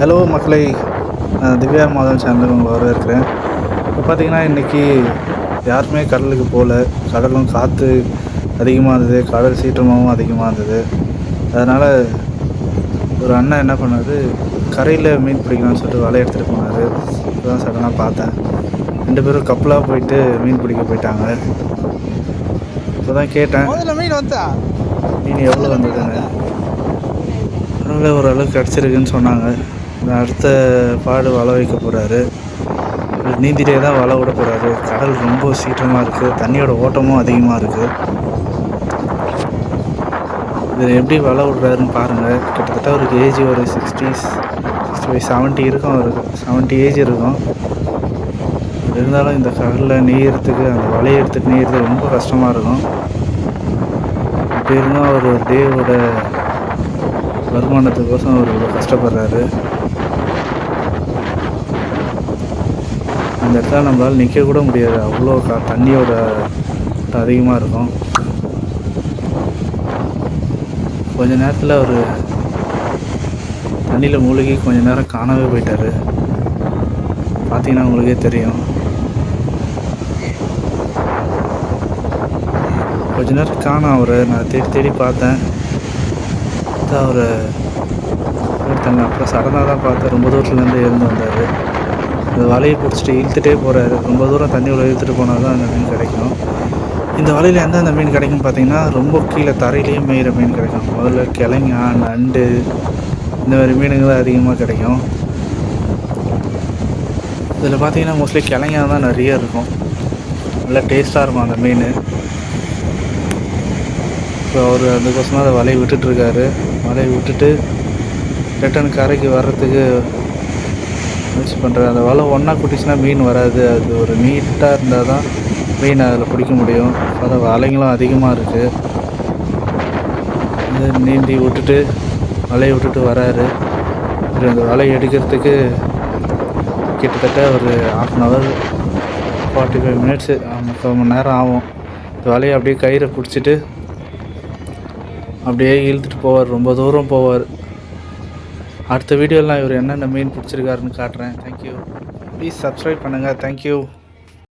Hello மக்களை நான் திவ்யா மாதவன் சேனலுக்கு உங்களை வரவேற்கிறேன். இப்போ பார்த்தீங்கன்னா இன்றைக்கி யாருமே கடலுக்கு போகல. கடலும் காற்று அதிகமாக இருந்தது. கடல் சீற்றமாகவும் அதிகமாக இருந்தது. அதனால் ஒரு அண்ணன் என்ன பண்ணாரு கரையில் மீன் பிடிக்கலாம்னு சொல்லிட்டு வலை எடுத்துகிட்டு போனார். இப்போதான் சடனாக பார்த்தேன். ரெண்டு பேரும் கப்பலாக போயிட்டு மீன் பிடிக்க போயிட்டாங்க. இப்போ தான் கேட்டேன் மீன் வந்தா? மீன் எவ்வளோ வந்ததுன்னு. பரவாயில்ல ஓரளவுக்கு கிடச்சிருக்குன்னு சொன்னாங்க. அடுத்த பாடு வலை வைக்க போகிறாரு நீந்திட்டே தான் வலை விட போகிறாரு கடல் ரொம்ப சீற்றமாக இருக்குது தண்ணியோட ஓட்டமும் அதிகமாக இருக்குது இதில் எப்படி வலை விடுறாருன்னு பாருங்கள் கிட்டத்தட்ட ஒரு ஏஜ் ஒரு சிக்ஸ்டி சிக்ஸ்டி ஃபைவ் செவன்ட்டி இருக்கும் அவருக்கு. செவன்ட்டி ஏஜ் இருக்கும். இருந்தாலும் இந்த கடலில் நெய்யறதுக்கு அந்த வலையை எடுத்துகிட்டு நெய்யறது ரொம்ப கஷ்டமாக இருக்கும். அப்படி இருந்தால் அவர் ஒரு டேவோட வருமானத்துக்கோசம் அவர் இவ்வளோ கஷ்டப்படுறாரு. அந்த இடத்துல நம்மளால் நிற்க கூட முடியாது. அவ்வளோ க தண்ணியோட அதிகமாக இருக்கும். கொஞ்ச நேரத்தில் அவர் தண்ணியில் மூழ்கி கொஞ்ச நேரம் காணவே போயிட்டார். பார்த்தீங்கன்னா உங்களுக்கே தெரியும். கொஞ்ச நேரம் காணோம் அவரை. நான் தேடி தேடி பார்த்தேன். அவரை ஒருத்தங்க அப்புறம் சடனாக தான் பார்த்தேன். ரொம்ப தூரத்துலேருந்து எழுந்து வந்தார். இந்த வலையை பிடிச்சிட்டு இழுத்துட்டே போகிறாரு ரொம்ப தூரம் தண்ணி உள்ள இழுத்துட்டு போனால் தான் அந்த மீன் கிடைக்கும். இந்த வலையில் எந்தெந்த மீன் கிடைக்கும் பார்த்தீங்கன்னா ரொம்ப கீழே தரையிலேயே மேயிற மீன் கிடைக்கும். முதல்ல கிழங்கா நண்டு இந்த மாதிரி மீனுங்க தான் அதிகமாக கிடைக்கும். இதில் பார்த்தீங்கன்னா மோஸ்ட்லி கிழங்கா தான் நிறைய இருக்கும். நல்லா டேஸ்ட்டாக இருக்கும் அந்த மீன். ஸோ அவர் அதுக்கோசரம் அதை வலையை விட்டுட்ருக்காரு வலையை விட்டுட்டு ரிட்டன் கரைக்கு வர்றதுக்கு முயற்சி பண்ணுறாரு அந்த வலை ஒன்றா குட்டிச்சுன்னா மீன் வராது. அது ஒரு நீட்டாக இருந்தால் தான் மீன் அதில் பிடிக்க முடியும். அதை வலைங்களும் அதிகமாக இருக்குது இது நீந்தி விட்டுட்டு வலையை விட்டுட்டு வராரு. அப்புறம் அந்த வலையை எடுக்கிறதுக்கு கிட்டத்தட்ட ஒரு half an hour forty five minutes முக்கால் மணி நேரம் ஆகும். இந்த வலையை அப்படியே கயிறை பிடிச்சிட்டு அப்படியே இழுத்துட்டு போவார். ரொம்ப தூரம் போவார். அடுத்த வீடியோவில் நான் இவர் என்னென்ன மீன் பிடிச்சிருக்காருன்னு காட்டுறேன். தேங்க்யூ ப்ளீஸ் சப்ஸ்கிரைப் பண்ணுங்கள் தேங்க்யூ